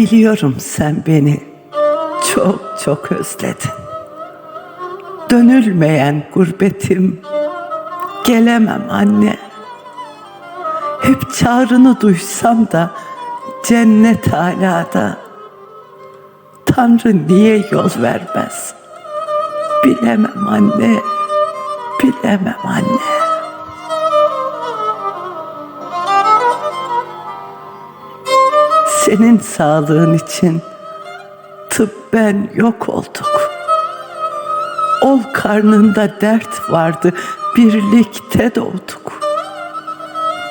Biliyorum sen beni çok çok özledin. Dönülmeyen gurbetim, gelemem anne. Hep çağrını duysam da cennet alada. Tanrı niye yol vermez? Bilemem anne, bilemem anne. Senin sağlığın için tıbben yok olduk. Ol karnında dert vardı, birlikte doğduk.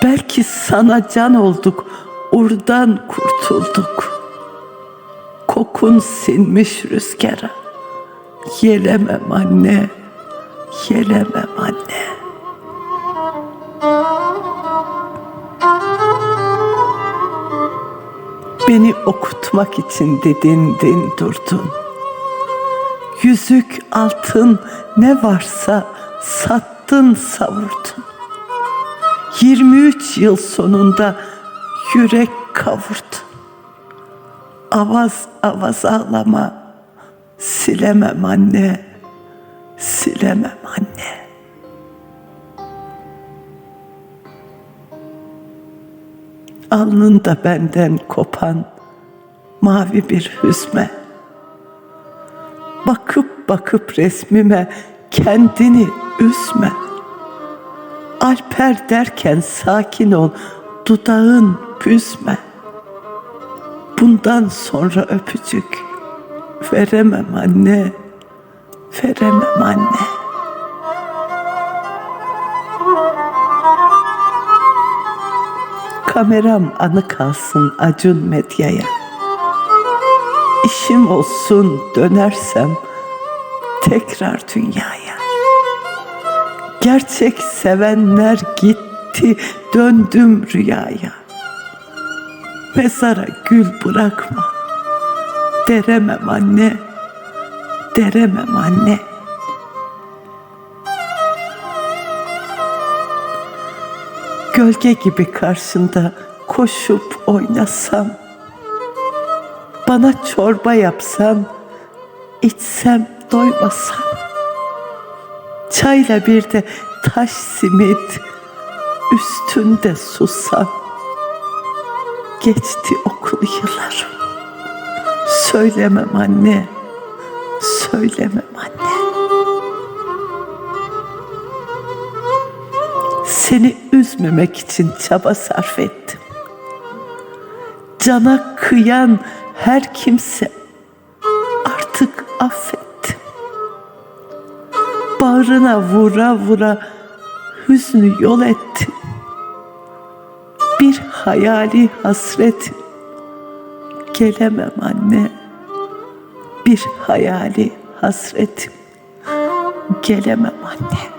Belki sana can olduk, urdan kurtulduk. Kokun sinmiş rüzgara. Yelemem anne, yelemem anne. Beni okutmak için didindin durdun. Yüzük, altın ne varsa sattın savurdun. 23 yıl sonunda yürek kavurdun. Avaz avaz ağlama, silemem anne, silemem anne. Alnında benden kopan mavi bir hüzme. Bakıp bakıp resmime kendini üzme. Alper derken sakin ol, dudağın büzme. Bundan sonra öpücük veremem anne, veremem anne. Kameram anı kalsın Acun Medya'ya. İşim olsun dönersem tekrar dünyaya. Gerçek sevenler gitti, döndüm rüyaya. Mezara gül bırakma, deremem anne, deremem anne. Gölge gibi karşında koşup oynasam, bana çorba yapsan, içsem doymasam, çayla bir de taş simit, üstünde susam, geçti okul yıllarım. Söylemem anne, söylemem Seni üzmemek için çaba sarf ettim. Cana kıyan her kimse artık affettim. Bağrına vura vura hüznü yol ettim. Bir hayali hasretim. Gelemem anne. Bir hayali hasretim. Gelemem anne.